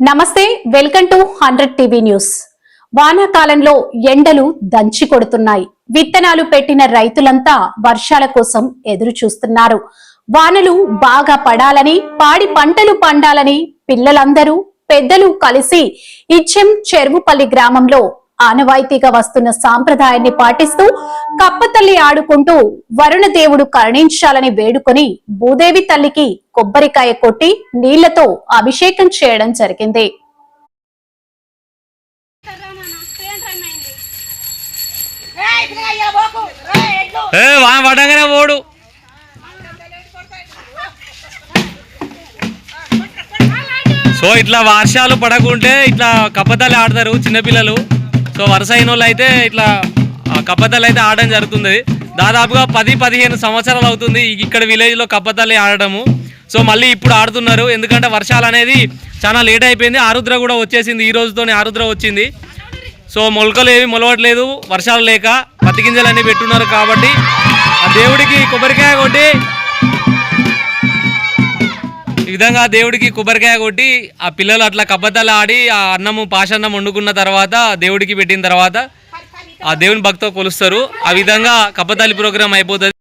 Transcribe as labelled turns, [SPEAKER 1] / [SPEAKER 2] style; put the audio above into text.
[SPEAKER 1] నమస్తే welcome to hundred TV news. వానాకాలంలో ఎండలు దంచి కొడుతున్నాయి. విత్తనాలు పెట్టిన రైతులంతా వర్షాల కోసం ఎదురు చూస్తున్నారు. వానలు బాగా పడాలని పాడి పంటలు పండాలని పిల్లలందరూ పెద్దలు కలిసి ఇచ్చెం చెరువుపల్లి గ్రామంలో ఆనవాయితీగా వస్తున్న సాంప్రదాయాన్ని పాటిస్తూ కప్పతల్లి ఆడుకుంటూ వరుణ దేవుడు కరుణించాలని వేడుకొని భూదేవి తల్లికి కొబ్బరికాయ కొట్టి నీళ్ళతో అభిషేకం చేయడం జరిగింది.
[SPEAKER 2] ఏ సో ఇట్లా వర్షాలు పడకుంటే ఇట్లా కప్పతల్లి ఆడతారు చిన్నపిల్లలు. సో వరుస అయిన వాళ్ళు అయితే ఇట్లా ఆ అయితే ఆడడం జరుగుతుంది. దాదాపుగా పది పదిహేను సంవత్సరాలు అవుతుంది ఇక్కడ విలేజ్లో కప్పతల్లి ఆడడము. సో మళ్ళీ ఇప్పుడు ఆడుతున్నారు. ఎందుకంటే వర్షాలు అనేది చాలా లేట్ అయిపోయింది. ఆరుద్ర కూడా వచ్చేసింది. ఈ రోజుతోనే ఆరుద్ర వచ్చింది. సో మొలకలు ఏవి మొలవట్లేదు. వర్షాలు లేక పత్తి గింజలు అన్నీ పెట్టున్నారు కాబట్టి ఆ దేవుడికి కొబ్బరికాయ కొట్టి విధంగా దేవుడికి కొబ్బరికాయ కొట్టి ఆ పిల్లలు అట్లా కబ్బద్దలు ఆడి ఆ అన్నము పాషన్నం వండుకున్న తర్వాత దేవుడికి పెట్టిన తర్వాత ఆ దేవుని భక్తో కొలుస్తారు. ఆ విధంగా కబ్బతల్లి ప్రోగ్రాం అయిపోతుంది.